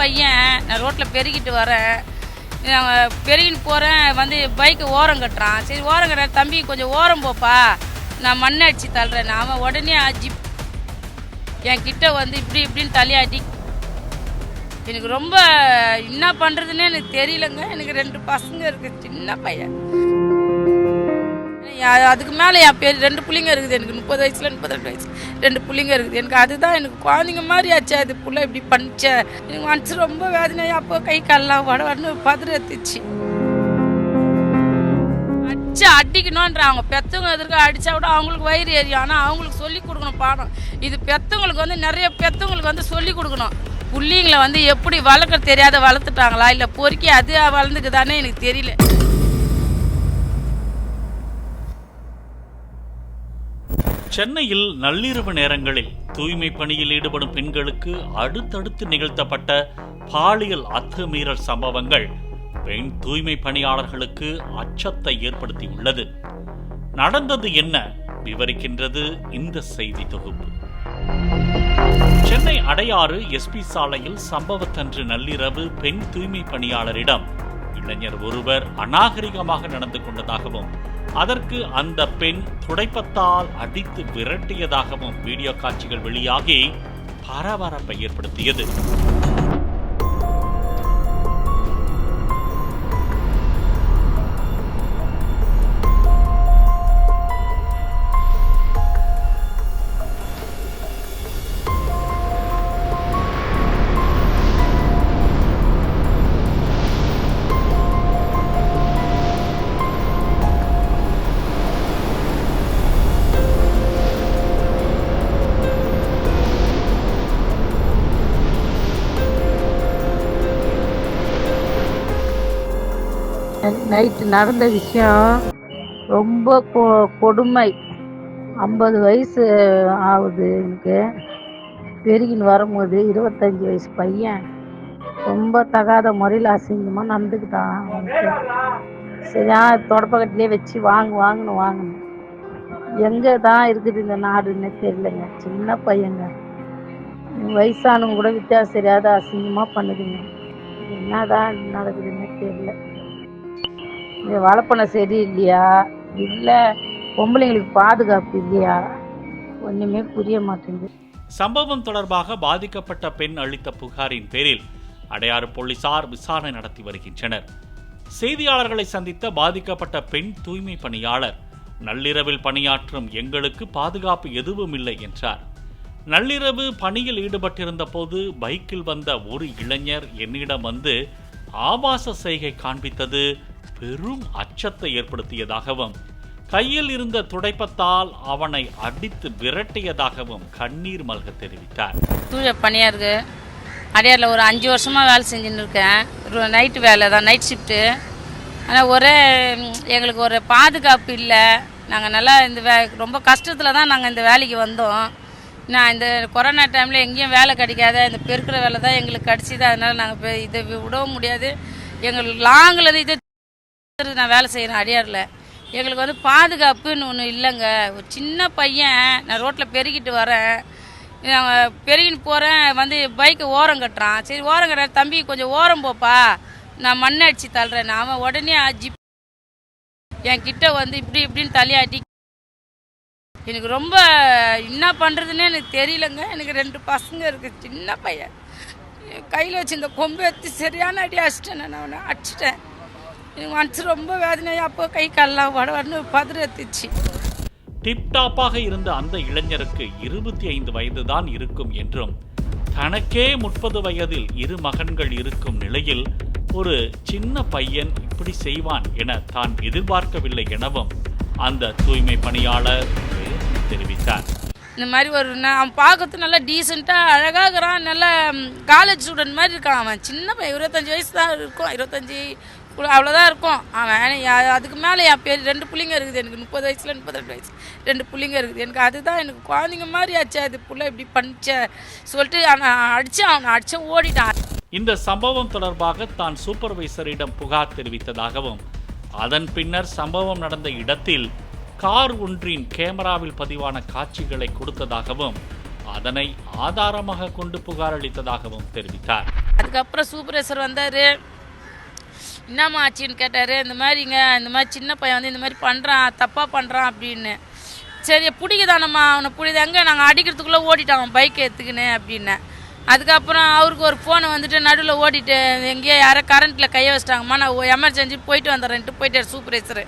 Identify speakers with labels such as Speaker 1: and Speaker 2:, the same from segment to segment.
Speaker 1: பையன் நான் ரோட்டில் பெருகிட்டு வரேன். நாங்கள் பெருகின்னு போகிறேன் வந்து பைக்கை ஓரம் கட்டுறான். சரி ஓரம் கட்டுறேன் தம்பி கொஞ்சம் ஓரம் போப்பா. நான் மண்ணை அடிச்சு தள்ளுறேன். அவன் உடனே ஜிப் என்கிட்ட வந்து இப்படி இப்படின்னு தலையாட்டி எனக்கு ரொம்ப என்ன பண்ணுறதுன்னே எனக்கு தெரியலங்க. எனக்கு ரெண்டு பசங்க இருக்குது சின்ன பையன். அதுக்கு மேலே என் பேர் ரெண்டு பிள்ளைங்க இருக்குது. எனக்கு முப்பது வயசுல முப்பத்தெட்டு வயசு ரெண்டு பிள்ளைங்க இருக்குது. எனக்கு அதுதான் எனக்கு குழந்தைங்க மாதிரி ஆச்சு. அது புள்ள இப்படி பண்ணிச்ச எனக்கு மனசு ரொம்ப வேதனையாக அப்போ கை கால்லாம் வட வடன்னு பதற எத்துச்சு அடிச்சு அடிக்கணுன்ற அவங்க பெத்தவங்க எதிர்க்க அடித்தா கூட அவங்களுக்கு வயிறு எரியும் ஆனால் அவங்களுக்கு சொல்லி கொடுக்கணும் பாடம். இது பெத்தவங்களுக்கு வந்து நிறைய பெத்தவங்களுக்கு வந்து சொல்லி கொடுக்கணும். புள்ளிங்களை வந்து எப்படி வளர்க்க தெரியாத வளர்த்துட்டாங்களா? இல்லை பொறுக்கி அது வளர்ந்துக்குதானே எனக்கு தெரியல.
Speaker 2: சென்னையில் நள்ளிரவு நேரங்களில் தூய்மை பணியில் ஈடுபடும் பெண்களுக்கு அடுத்தடுத்து நிகழ்த்தப்பட்ட பாலியல் அத்துமீறல் சம்பவங்கள் பெண் தூய்மை பணியாளர்களுக்கு அச்சத்தை ஏற்படுத்தியுள்ளது. நடந்தது என்ன? விவரிக்கின்றது இந்த செய்தி தொகுப்பு. சென்னை அடையாறு எஸ்பி சாலையில் சம்பவத்தன்று நள்ளிரவு பெண் தூய்மை பணியாளரிடம் இளைஞர் ஒருவர் அநாகரிகமாக நடந்து கொண்டதாகவும் அதற்கு அந்த பெண் துடைப்பத்தால் அடித்து விரட்டியதாகவும் வீடியோ காட்சிகள் வெளியாகி பரபரப்பை ஏற்படுத்தியது.
Speaker 3: நைட்டு நடந்த விஷயம் ரொம்ப கொ- கொடுமை. ஐம்பது வயசு ஆகுது எனக்கு. பெருகின்னு வரும்போது இருபத்தஞ்சி வயசு பையன் ரொம்ப தகாத முறையில் அசிங்கமாக நடந்துக்கிட்டான் அவனுக்கு. சரியா தொடப்பக்கட்டிலே வச்சு வாங்கு வாங்கணும் வாங்கணும் எங்கே தான் இருக்குது இந்த நாடுன்னு தெரியலங்க. சின்ன பையங்க. வயசானவங்க கூட வித்தியாசம் தெரியாத அசிங்கமாக பண்ணுதுங்க. என்னதான் நடக்குதுங்க? வளர்ப்பன வளப்பணம் சரி இல்லையா? இல்லை பொம்பளைங்களுக்கு பாதுகாப்பு இல்லையா? ஒன்றுமே புரிய மாட்டேங்குது.
Speaker 2: சம்பவம் தொடர்பாக பாதிக்கப்பட்ட பெண் அளித்த புகாரின் பேரில் அடையாறு போலீசார் விசாரணை நடத்தி வருகின்றனர். செய்தியாளர்களை சந்தித்த பாதிக்கப்பட்ட பெண் தூய்மை பணியாளர் நள்ளிரவில் பணியாற்றும் எங்களுக்கு பாதுகாப்பு எதுவும் இல்லை என்றார். நள்ளிரவு பணியில் ஈடுபட்டிருந்த போது பைக்கில் வந்த ஒரு இளைஞர் என்னிடம் வந்து ஆபாச செய்கை காண்பித்தது பெரும் அச்சத்தை ஏற்படுத்தியதாகவும் கையில் இருந்த துடைப்பத்தால் அவனை அடித்து விரட்டியதாகவும் கண்ணீர் மல்க தெரிவித்தார்.
Speaker 1: தூய பணியாருக்கு அடையாரில் ஒரு அஞ்சு வருஷமாக வேலை செஞ்சுன்னு இருக்கேன் நைட்டு வேலை தான் நைட் ஷிஃப்ட்டு ஆனால் ஒரே எங்களுக்கு ஒரு பாதுகாப்பு இல்லை. நாங்கள் நல்லா இந்த வே ரொம்ப கஷ்டத்தில் தான் நாங்கள் இந்த வேலைக்கு வந்தோம். நான் இந்த கொரோனா டைமில் எங்கேயும் வேலை கிடைக்காத இந்த பெருக்கிற வேலை தான் எங்களுக்கு கிடச்சிது. அதனால் நாங்கள் இதை விடவும் முடியாது. எங்களுக்கு லாங்கில் இருந்து இதை நான் வேலை செய்கிறேன் அடியாரில். எங்களுக்கு வந்து பாதுகாப்புன்னு ஒன்று இல்லைங்க. ஒரு சின்ன பையன் நான் ரோட்டில் பெருகிட்டு வரேன். நான் பெருகின்னு போகிறேன் வந்து பைக்கை ஓரம் கட்டுறான். சரி ஓரம் கட்டுறேன் தம்பி கொஞ்சம் ஓரம் போப்பா. நான் மண்ணை அடித்து தள்ளுறேன். அவன் உடனே ஜிப் என் கிட்ட வந்து இப்படி இப்படின்னு தலையாட்டி எனக்கு ரொம்ப என்ன பண்ணுறதுன்னே எனக்கு தெரியலங்க. எனக்கு ரெண்டு பசங்க இருக்குது சின்ன பையன். கையில் வச்சு இந்த கொம்பு எடுத்து சரியான அடி அடிச்சிட்டேன். நான் அவனை அடிச்சிட்டேன். எனக்கு மனசு ரொம்ப வேதனையா அப்போ கை கால்லாம் வட வடன்னு பதற எத்துச்சு
Speaker 2: டிப்டாப்பாக இருந்த அந்த இளைஞருக்கு இருபத்தி ஐந்து வயதுதான் இருக்கும் என்றும் தனக்கே முப்பது வயதில் இரு மகன்கள் இருக்கும் நிலையில் ஒரு சின்ன பையன் இப்படி செய்வான் என தான் எதிர்பார்க்கவில்லை எனவும் அந்த தூய்மை பணியாளர் தெரிவித்தார்.
Speaker 1: இந்த மாதிரி ஒரு அவன் பார்க்கறது நல்லா டீசெண்டாக அழகாகிறான் நல்ல காலேஜ் ஸ்டூடெண்ட் மாதிரி இருக்கான் அவன். சின்ன பையன் இருபத்தஞ்சி வயசு தான் இருக்கும். இருபத்தஞ்சி அவ்வளோதான் இருக்கும். அவன் அதுக்கு மேலே என் பேர் ரெண்டு பிள்ளைங்க இருக்குது. எனக்கு முப்பது வயசுல முப்பத்தெட்டு வயசு ரெண்டு பிள்ளைங்க இருக்குது. எனக்கு அதுதான் எனக்கு குழந்தைங்க மாதிரி ஆச்சு. அது புள்ள இப்படி பண்ணிச்ச சொல்லிட்டு அவனை அடிச்சு அவனை அடிச்சு ஓடிட்டான்.
Speaker 2: இந்த சம்பவம் தொடர்பாக தான் சூப்பர்வைசரிடம் புகார் தெரிவித்ததாகவும் அதன் பின்னர் சம்பவம் நடந்த இடத்தில் கார் ஒன்றின் கேமராவில் பதிவான காட்சிகளை கொடுத்ததாகவும் அதனை ஆதாரமாக கொண்டு புகார் அளித்ததாகவும் தெரிவித்தார்.
Speaker 1: அதுக்கப்புறம் சூப்பர்வைசர் வந்தார். என்னம்மா ஆச்சுன்னு கேட்டார். இந்த மாதிரிங்க இந்த மாதிரி சின்ன பையன் வந்து இந்த மாதிரி பண்ணுறான் தப்பாக பண்ணுறான் அப்படின்னு. சரி பிடிக்குதானம்மா? அவனை பிடிக்குது? எங்கே நாங்கள் அடிக்கிறதுக்குள்ளே ஓடிட்டான் பைக் எடுத்துக்கின்னு அப்படின்னேன் அதுக்கப்புறம் அவருக்கு ஒரு ஃபோனை வந்துட்டு நடுவில் ஓடிட்டு எங்கேயோ யாரோ கரண்ட்டில் கையை வச்சிட்டாங்கம்மா நான் எமர்ஜென்சி போயிட்டு வந்துடுறேன்ட்டு போயிட்டார் சூப்பர்வைசர்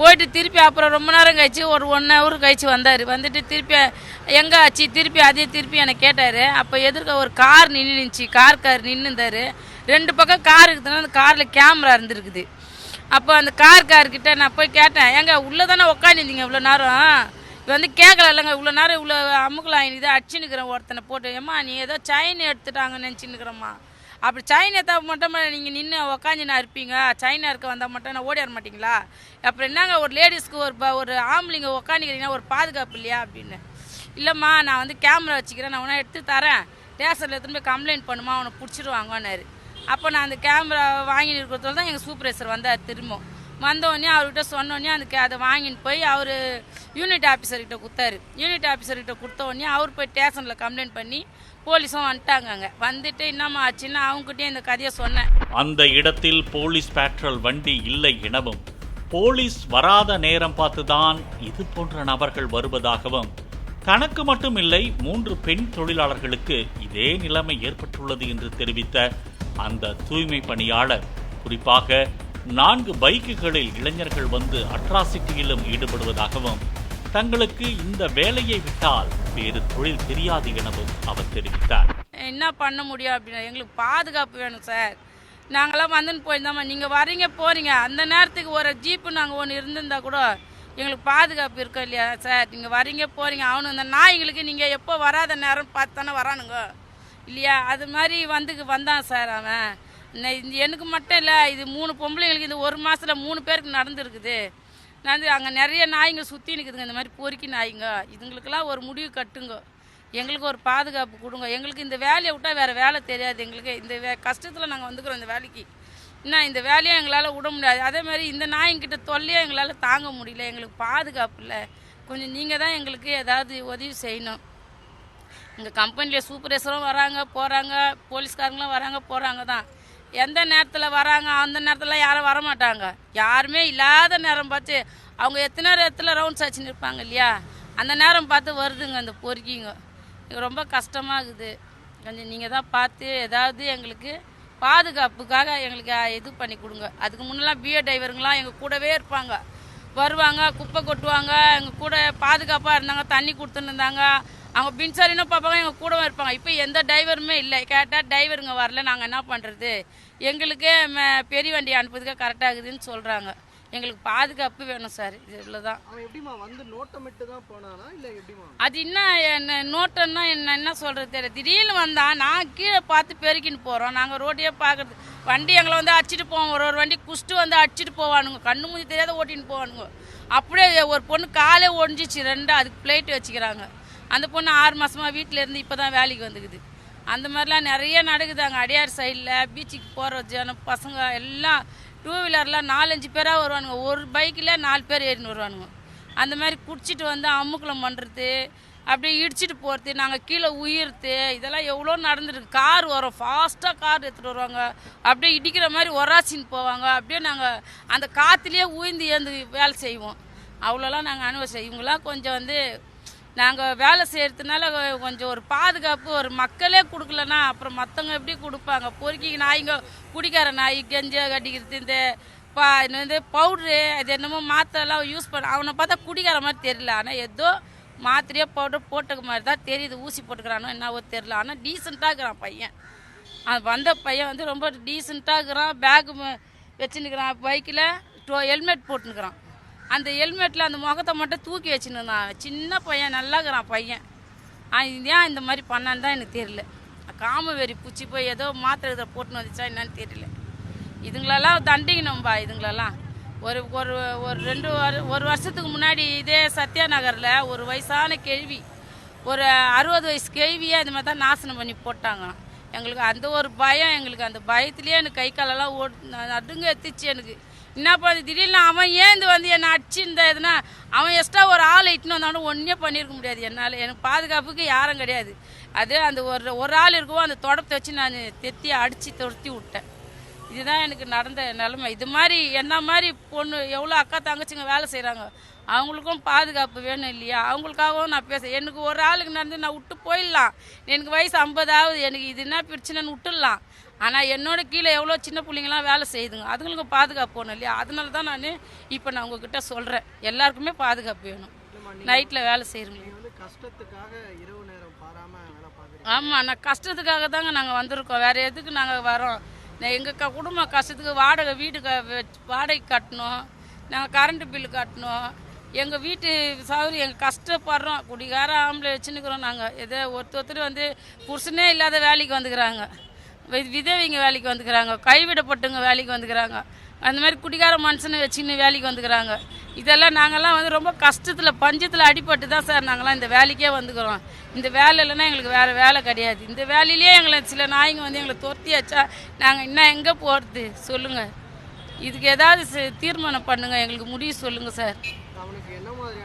Speaker 1: போயிட்டு திருப்பி அப்புறம் ரொம்ப நேரம் கழிச்சு ஒரு ஒன் ஹவர் கழிச்சு வந்தார். வந்துட்டு திருப்பி எங்கே ஆச்சு? திருப்பி அதே திருப்பி என்னை கேட்டார். அப்போ எதிர்க்க ஒரு கார் நின்று நின்றுச்சு கார் கார் நின்றுந்தார் ரெண்டு பக்கம் கார் இருக்குதுன்னா அந்த காரில் கேமரா இருந்துருக்குது. அப்போ அந்த கார் கார்கிட்ட நான் போய் கேட்டேன் ஏங்க உள்ளே தானே உட்காந்துருந்தீங்க இவ்வளோ நேரம்? இது வந்து கேட்கல இல்லைங்க இவ்வளோ நேரம் இவ்வளோ அமுக்கலாம் இதை அடிச்சுன்னுக்கிறேன் ஒருத்தனை போட்டு ஏம்மா நீ ஏதோ சைன் எடுத்துட்டாங்கன்னு நினச்சின்னுக்கிறம்மா அப்படி செயின் எடுத்தா மட்டும் நீங்கள் நின்று உக்காந்துனா இருப்பீங்க? சைனா இருக்க வந்தால் மட்டும் நான் ஓடி வர மாட்டிங்களா? அப்புறம் என்னங்க ஒரு லேடிஸ்க்கு ஒரு ப- ஒரு ஆம்பளைங்க உக்காந்துக்கிறீங்கன்னா ஒரு பாதுகாப்பு இல்லையா? அப்படின்னு. இல்லைம்மா நான் வந்து கேமரா வச்சுக்கிறேன் நான் உன எடுத்து தரேன். ஸ்டேஷனில் எடுத்துன்னு போய் கம்ப்ளைண்ட் பண்ணுமா அவனை பிடிச்சிருவாங்கன்னாரு. அப்போ நான் அந்த கேமரா வாங்கிட்டு இருக்கிறதால தான் எங்கள் சூப்பர்வைசர் வந்தார் திரும்ப வந்தோடனே அவர்கிட்ட சொன்னோடனே அதுக்கு அதை வாங்கின்னு போய் அவர் யூனிட் ஆஃபீஸர்கிட்ட கொடுத்தாரு. யூனிட் ஆஃபீஸர்கிட்ட கொடுத்த உடனே அவர் போய் ஸ்டேஷனில் கம்ப்ளைண்ட் பண்ணி போலீஸும் வந்துட்டாங்க அங்கே. வந்துட்டு என்னம்மா ஆச்சுன்னா அவங்ககிட்டயே இந்த கதையை சொன்னேன்.
Speaker 2: அந்த இடத்தில் போலீஸ் பேட்ரோல் வண்டி இல்லை எனவும் போலீஸ் வராத நேரம் பார்த்து தான் இது போன்ற நபர்கள் வருவதாகவும் தனக்கு மட்டும் இல்லை மூன்று பெண் தொழிலாளர்களுக்கு இதே நிலைமை ஏற்பட்டுள்ளது என்று தெரிவித்த அந்த தூய்மை பணியாளர். குறிப்பாக நான்கு பைக்குகளில் இளைஞர்கள் வந்து அட்ராசிட்டியிலும் ஈடுபடுவதாகவும் தங்களுக்கு இந்த வேலையை விட்டால் வேறு தொழில் தெரியாது எனவும் அவர் தெரிவித்தார்.
Speaker 1: என்ன பண்ண முடியும் அப்படின்னா எங்களுக்கு பாதுகாப்பு வேணும் சார். நாங்களாம் வந்துன்னு போயிருந்தோம்மா நீங்கள் வரீங்க போகிறீங்க அந்த நேரத்துக்கு ஒரு ஜீப்பு நாங்கள் ஒன்று இருந்திருந்தா கூட எங்களுக்கு பாதுகாப்பு இருக்கோம் இல்லையா சார்? நீங்கள் வரீங்க போகிறீங்க அவனு இந்த நாய்ங்களுக்கு நீங்கள் எப்போ வராத நேரம் பார்த்து தானே வரானுங்க. இல்லையா? அது மாதிரி வந்து வந்தான் சார் அவன். இது எனக்கு மட்டும் இல்லை இது மூணு பொம்பளைங்களுக்கு இந்த ஒரு மாதத்தில் மூணு பேருக்கு நடந்துருக்குது. நடந்து அங்கே நிறைய நாய்ங்க சுற்றி நிற்குதுங்க இந்த மாதிரி பொறுக்கி நாய்ங்க. இதுங்களுக்கெல்லாம் ஒரு முடிவு கட்டுங்க. எங்களுக்கு ஒரு பாதுகாப்பு கொடுங்க. எங்களுக்கு இந்த வேலையை விட்டால் வேறு வேலை தெரியாது எங்களுக்கு. இந்த வே கஷ்டத்தில் நாங்கள் வந்துக்கிறோம் இந்த வேலைக்கு. என்ன இந்த வேலையை எங்களால் விட முடியாது. அதே மாதிரி இந்த நாய்ங்கிட்ட தொல்லையும் எங்களால் தாங்க முடியல. எங்களுக்கு பாதுகாப்பு இல்லை. கொஞ்சம் நீங்கள் தான் எங்களுக்கு ஏதாவது உதவி செய்யணும். இங்கே கம்பெனியில் சூப்பர்வைசரும் வராங்க போகிறாங்க போலீஸ்காரங்களும் வராங்க போகிறாங்க தான் எந்த நேரத்தில் வராங்க அந்த நேரத்தில் யாரும் வர மாட்டாங்க யாருமே இல்லாத நேரம் பார்த்து அவங்க எத்தனை நேரத்தில் ரவுண்ட்ஸ் ஆச்சுன்னு இருப்பாங்க இல்லையா? அந்த நேரம் பார்த்து வருதுங்க அந்த பொறுக்கிங்க. ரொம்ப கஷ்டமாக இருக்குது கொஞ்சம் நீங்கள் தான் பார்த்து ஏதாவது எங்களுக்கு பாதுகாப்புக்காக எங்களுக்கு இது பண்ணி கொடுங்க. அதுக்கு முன்னெல்லாம் பிஏ டிரைவருங்களாம் எங்கள் கூடவே இருப்பாங்க. வருவாங்க குப்பை கொட்டுவாங்க எங்கள் கூட பாதுகாப்பாக இருந்தாங்க தண்ணி கொடுத்துன்னு இருந்தாங்க அவங்க பின்சாரினும் பார்ப்பாங்க எங்கள் கூடவும் இருப்பாங்க. இப்போ எந்த டிரைவருமே இல்லை. கேட்டால் டிரைவருங்க வரல நாங்கள் என்ன பண்ணுறது எங்களுக்கே பெரிய வண்டி அனுப்புறதுக்கே கரெக்டாக இருக்குதுன்னு சொல்கிறாங்க எங்களுக்கு பாதுகாப்பு வேணும் சார். இது இவ்வளோதான்
Speaker 4: அவன் எப்படிமா வந்து நோட்டமிட்டு தான் போனானா இல்ல எப்படிமா
Speaker 1: அது என்ன என்ன நோட்டன்னா என்ன என்ன சொல்கிறது தெரியல. திடீர்னு வந்தான் நான் கீழே பார்த்து பெருக்கின்னு போகிறோம் நாங்கள் ரோட்டையே பார்க்குறது வண்டி எங்களை வந்து அடிச்சிட்டு போவோம். ஒரு ஒரு வண்டி குஷ்டு வந்து அடிச்சிட்டு போவானுங்க. கண்ணு மூஞ்சி தெரியாத ஓட்டின்னு போவானுங்க. அப்படியே ஒரு பொண்ணு காலே ஒடிஞ்சிச்சு ரெண்டு அதுக்கு பிளேட் வச்சுக்கிறாங்க. அந்த பொண்ணு ஆறு மாதமாக வீட்டில் இருந்து இப்போ தான் வேலைக்கு வந்துக்குது. அந்த மாதிரிலாம் நிறைய நடக்குது அங்கே அடையார் சைடில் பீச்சுக்கு போகிற ஜனம் பசங்க எல்லாம் டூ வீலர்லாம் நாலஞ்சு பேராக வருவானுங்க. ஒரு பைக்கில் நாலு பேர் ஏறின்னு வருவானுங்க. அந்த மாதிரி குடிச்சிட்டு வந்து அமுக்கலம் பண்ணுறது அப்படியே இடிச்சிட்டு போகிறது நாங்கள் கீழே உயிர்த்து இதெல்லாம் எவ்வளோ நடந்துருக்கு. கார் வரும். ஃபாஸ்ட்டாக கார் எடுத்துகிட்டு வருவாங்க. அப்படியே இடிக்கிற மாதிரி ஒராசின்னு போவாங்க. அப்படியே நாங்கள் அந்த காற்றுலேயே உயிர்ந்து ஏந்து வேலை செய்வோம். அவ்வளோலாம் நாங்கள் அனுபவிச்சோம். இவங்களாம் கொஞ்சம் வந்து நாங்கள் வேலை செய்கிறதுனால கொஞ்சம் ஒரு பாதுகாப்பு ஒரு மக்களே கொடுக்கலன்னா அப்புறம் மற்றவங்க எப்படி கொடுப்பாங்க? பொறுக்கி நாய்ங்க குடிக்கார நாய் கெஞ்ச கட்டிக்கிறது இந்த பா வந்து பவுட்ரு அது என்னமோ மாத்திரெல்லாம் யூஸ் பண்ண அவனை பார்த்தா குடிக்கார மாதிரி தெரியல. ஆனால் ஏதோ மாத்திரையோ பவுடர் போட்டுக்க மாதிரி தான் தெரியுது. ஊசி போட்டுக்கிறானோ என்னவோ தெரில ஆனால் டீசெண்டாக இருக்கிறான் பையன். அது வந்த பையன் வந்து ரொம்ப டீசெண்டாக இருக்கிறான். பேக்கு வச்சுன்னுக்கிறான் பைக்கில் டோ ஹெல்மெட் போட்டுன்னுக்கிறான் அந்த ஹெல்மெட்டில் அந்த முகத்தை மட்டும் தூக்கி வச்சுன்னு இருந்தான் சின்ன பையன் நல்லா இருக்கிறான் பையன் ஏன் இந்த மாதிரி பண்ணான்னு தான் எனக்கு தெரியல. காம வெறி பூச்சி போய் ஏதோ மாத்திரை இதை போட்டுன்னு வந்துச்சா என்னன்னு தெரியல. இதுங்களெல்லாம் தண்டிக்கணும்பா இதுங்களெல்லாம். ஒரு ஒரு ஒரு ரெண்டு வரு ஒரு வருஷத்துக்கு முன்னாடி இதே சத்யா நகரில் ஒரு வயசான கேள்வி. ஒரு அறுபது வயசு கேள்வியே அது மாதிரி தான் நாசனம் பண்ணி போட்டாங்க எங்களுக்கு அந்த ஒரு பயம் எங்களுக்கு அந்த பயத்துலேயே எனக்கு கை காலெல்லாம் ஓட் நடுங்க எத்திச்சு எனக்கு. என்ன பண்ணு திடீர்னு அவன் ஏந்து வந்து என்னை அடிச்சிருந்த எதுனா அவன் எக்ஸ்ட்ரா ஒரு ஆள் இட்டுன்னு வந்தாலும் ஒன்றே பண்ணியிருக்க முடியாது. என்னால் எனக்கு பாதுகாப்புக்கு யாரும் கிடையாது. அது அந்த ஒரு ஒரு ஆள் இருக்கவோ அந்த தொடப்பத்தை வச்சு நான் தெத்தி அடித்து துரத்தி விட்டேன். இதுதான் எனக்கு நடந்த நிலைமை. இது மாதிரி என்ன மாதிரி பொண்ணு எவ்வளோ அக்கா தங்கச்சிங்க வேலை செய்கிறாங்க அவங்களுக்கும் பாதுகாப்பு வேணும் இல்லையா? அவங்களுக்காகவும் நான் பேசுகிறேன் எனக்கு ஒரு ஆளுக்கு நடந்து நான் விட்டு போயிடலாம். எனக்கு வயசு ஐம்பதாவது எனக்கு இது என்ன பிரச்சனைன்னு விட்டுடலாம். ஆனால் என்னோட கீழே எவ்வளோ சின்ன பிள்ளைங்களாம் வேலை செய்யுதுங்க. அதுங்களுக்கு பாதுகாப்பு வேணும் இல்லையா? அதனால தான் நான் இப்போ நான் உங்ககிட்ட சொல்கிறேன் எல்லாருக்குமே பாதுகாப்பு வேணும். நைட்டில் வேலை செய்கிறவங்க
Speaker 4: கஷ்டத்துக்காக இரவு நேரம் வேலை
Speaker 1: ஆமாம் நான் கஷ்டத்துக்காக தாங்க நாங்கள் வந்திருக்கோம். வேறு எதுக்கு நாங்கள் வரோம்? எங்கள் க குடும்ப கஷ்டத்துக்கு வாடகை வீடு க வாடகை கட்டணும். நாங்கள் கரண்ட்டு பில்லு கட்டணும். எங்கள் வீட்டு சௌரி எங்கள் கஷ்டப்படுறோம். குடிகார ஆம்பளை வச்சுன்னுக்குறோம் நாங்கள் ஏதோ ஒருத்தர் ஒருத்தர் வந்து புருஷனே இல்லாத வேலைக்கு வந்துக்கிறாங்க. விதவைங்க வேலைக்கு வந்துக்கிறாங்க கைவிடப்பட்டுங்க வேலைக்கு வந்துக்கிறாங்க. அந்த மாதிரி குடிகார மனுஷனை வச்சுன்னு வேலைக்கு வந்துக்கிறாங்க. இதெல்லாம் நாங்கள்லாம் வந்து ரொம்ப கஷ்டத்தில் பஞ்சத்தில் அடிபட்டு தான் சார் நாங்கள்லாம் இந்த வேலைக்கே வந்துக்கிறோம். இந்த வேலை இல்லைன்னா எங்களுக்கு வேறு வேலை கிடையாது. இந்த வேலையிலேயே எங்களை சில நாய்ங்க வந்து எங்களை துரத்தி வச்சா நாங்கள் இன்னும் எங்கே போகிறது சொல்லுங்கள் இதுக்கு ஏதாவது தீர்மானம் பண்ணுங்கள் எங்களுக்கு முடிவு சொல்லுங்கள் சார்.
Speaker 4: அவனுக்கு என்ன மாதிரி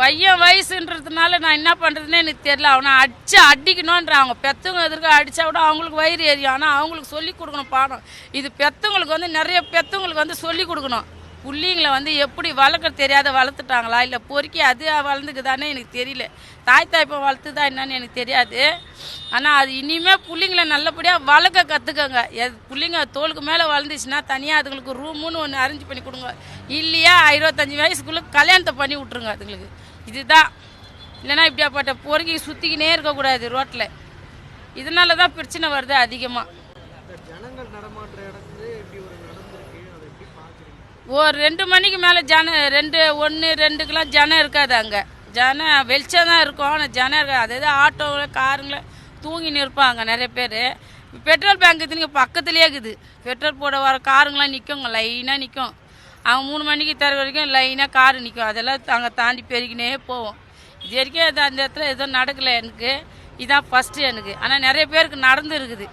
Speaker 4: பையன்
Speaker 1: வயசுன்றதுனால நான் என்ன பண்ணுறதுனே எனக்கு தெரியல. அவனை அடிச்சு அடிக்கணுன்ற அவங்க பெத்தவங்க எதிர்க்க அடித்தா கூட அவங்களுக்கு வயிறு எரியும். ஆனால் அவங்களுக்கு சொல்லி கொடுக்கணும் பாடம். இது பெத்தவங்களுக்கு வந்து நிறைய பெத்தவங்களுக்கு வந்து சொல்லி கொடுக்கணும். பிள்ளைங்களை வந்து எப்படி வளர்க்க தெரியாத வளர்த்துட்டாங்களா? இல்லை பொறுக்கி அது வளர்ந்துக்குதானே எனக்கு தெரியல. தாய் தாய்ப்பை வளர்த்துதா என்னன்னு எனக்கு தெரியாது. ஆனால் அது இனிமேல் பிள்ளைங்களை நல்லபடியாக வளர்க்க கற்றுக்கங்க எது பிள்ளைங்க தோலுக்கு மேலே வளர்ந்துச்சுன்னா தனியாக அதுங்களுக்கு ரூமுன்னு ஒன்று அரேஞ்ச் பண்ணி கொடுங்க. இல்லையா இருபத்தஞ்சி வயசுக்குள்ளே கல்யாணத்தை பண்ணி விட்ருங்க அதுங்களுக்கு. இதுதான். இல்லைன்னா இப்படியாப்பட்ட பொறுக்கி சுற்றிக்கினே இருக்கக்கூடாது ரோட்டில் இதனால தான் பிரச்சனை வருது அதிகமாக
Speaker 4: இந்த ஜனங்கள் நடமாடுற இடத்துல இப்படி ஒரு நடந்திருக்கு அதை எப்படி பார்க்குறீங்க
Speaker 1: ஒரு ரெண்டு மணிக்கு மேலே ஜன ரெண்டு ஒன்று ரெண்டுக்கெலாம் ஜனம் இருக்காது அங்கே. ஜனம் வெளிச்சம் தான் இருக்கும் ஆனால் ஜனம் இருக்காது. அதாவது ஆட்டோவில் காருங்களை தூங்கின்னு இருப்பாங்க நிறைய பேர். பெட்ரோல் பேங்க் இதுங்க பக்கத்துலேயே இருக்குது. பெட்ரோல் போட வர காருங்களாம் நிற்குங்க லைனாக நிற்கும் அவங்க மூணு மணிக்கு தர வரைக்கும் லைனாக காரு நிற்கும் அதெல்லாம் அங்கே தாண்டி பெருகினே போவோம். இது வரைக்கும் அந்த இடத்துல எதுவும் நடக்கலை எனக்கு. இதான் ஃபஸ்ட்டு எனக்கு. ஆனால் நிறைய பேருக்கு நடந்து இருக்குது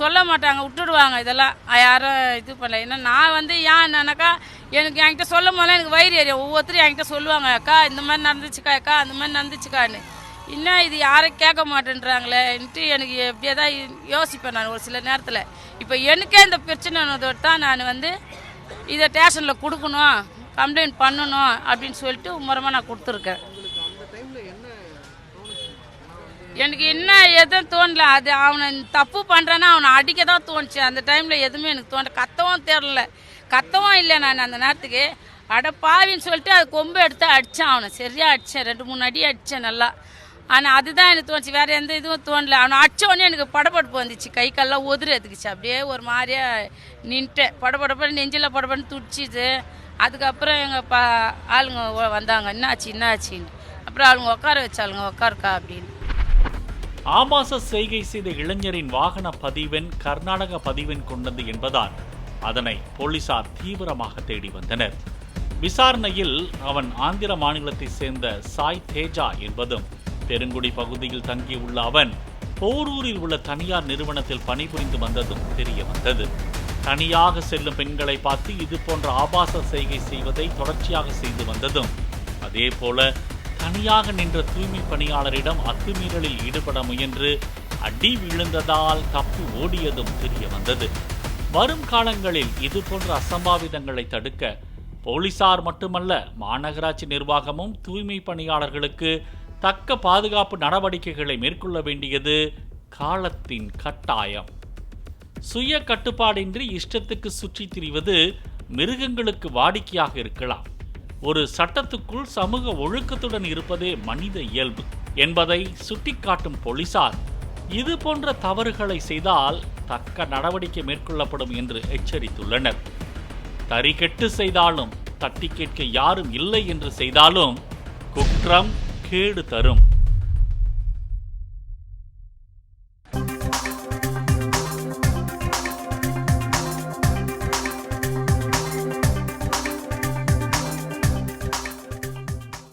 Speaker 1: சொல்ல மாட்டாங்க விட்டுடுவாங்க இதெல்லாம். யாரும் இது பண்ணல. ஏன்னா நான் வந்து ஏன் என்னன்னாக்கா எனக்கு என்கிட்ட சொல்லும் போதெல்லாம் எனக்கு வயிறு எரியும் ஒவ்வொருத்தரும் என்கிட்ட சொல்லுவாங்க அக்கா இந்த மாதிரி நடந்துச்சுக்கா அக்கா அந்த மாதிரி நடந்துச்சுக்கான்னு. இன்னும் இது யாரும் கேட்க மாட்டேன்றாங்களேன்ட்டு எனக்கு எப்படியே தான் யோசிப்பேன் நான் ஒரு சில நேரத்தில். இப்போ எனக்கே இந்த பிரச்சனை தான் நான் வந்து இதை ஸ்டேஷனில் கொடுக்கணும் கம்ப்ளைண்ட் பண்ணணும் அப்படின்னு சொல்லிட்டு முறமாக நான் கொடுத்துருக்கேன்
Speaker 4: உங்களுக்கு அந்த டைம்ல என்ன தோணுச்சு ஏன்னா வந்து
Speaker 1: எனக்கு என்ன எதுவும் தோணல. அது அவனை தப்பு பண்ணுறான்னா அவனை அடிக்க தான் தோணுச்சு. அந்த டைமில் எதுவுமே எனக்கு தோணல. கத்தவும் தெரில கத்தவும் இல்லை நான் அந்த நேரத்துக்கு. அட பாவின்னு சொல்லிட்டு அது கொம்பு எடுத்து அடித்தேன் அவனை. சரியாக அடித்தேன் ரெண்டு மூணு அடி அடித்தேன் நல்லா. ஆனால் அதுதான் எனக்கு தோணுச்சு. வேறு எந்த இதுவும் தோணல. அவனை அடித்தோடனே உடனே எனக்கு படபடப்பு வந்துச்சு. கை கால்லாம் ஒதுறதுக்குச்சு அப்படியே ஒரு மாதிரியா நின்ட்டேன். படபடப்பு நெஞ்சில் படபடன்னு துடிச்சிது. அதுக்கப்புறம் எங்கள் பா ஆளுங்க வந்தாங்க. என்னாச்சு? என்னாச்சின்னு. அப்புறம் ஆளுங்க உட்கார வச்சாளுங்க. உட்காருக்கா? அப்படின்னு.
Speaker 2: ஆபாச செய்கை செய்த இளைஞரின் வாகன பதிவெண் கர்நாடக பதிவெண் கொண்டது என்பதால் அதனை போலீசார் தீவிரமாக தேடி வந்தனர். விசாரணையில் அவன் ஆந்திர மாநிலத்தைச் சேர்ந்த சாய் தேஜா என்பதும் பெருங்குடி பகுதியில் தங்கியுள்ள அவன் போரூரில் உள்ள தனியார் நிறுவனத்தில் பணிபுரிந்து வந்ததும் தெரிய வந்தது. தனியாக செல்லும் பெண்களை பார்த்து இது போன்ற ஆபாச செய்கை செய்வதை தொடர்ச்சியாக செய்து வந்ததும் அதே போல தனியாக நின்ற தூய்மை பணியாளரிடம் அத்துமீறலில் ஈடுபட முயன்று அடி விழுந்ததால் தப்பி ஓடியதும் தெரிய வந்தது. வரும் காலங்களில் இது போன்ற அசம்பாவிதங்களை தடுக்க போலீசார் மட்டுமல்ல மாநகராட்சி நிர்வாகமும் தூய்மை பணியாளர்களுக்கு தக்க பாதுகாப்பு நடவடிக்கைகளை மேற்கொள்ள வேண்டியது காலத்தின் கட்டாயம். சுய கட்டுப்பாடின்றி இஷ்டத்துக்கு சுற்றித் திரிவது மிருகங்களுக்கு வாடிக்கையாக இருக்கலாம். ஒரு சட்டத்துக்குள் சமூக ஒழுக்கத்துடன் இருப்பதே மனித இயல்பு என்பதை சுட்டிக்காட்டும் போலீசார் இது போன்ற தவறுகளை செய்தால் தக்க நடவடிக்கை மேற்கொள்ளப்படும் என்று எச்சரித்துள்ளனர். தறி கெட்டு செய்தாலும் தட்டி கேட்க யாரும் இல்லை என்று செய்தாலும் குற்றம் கேடு தரும்.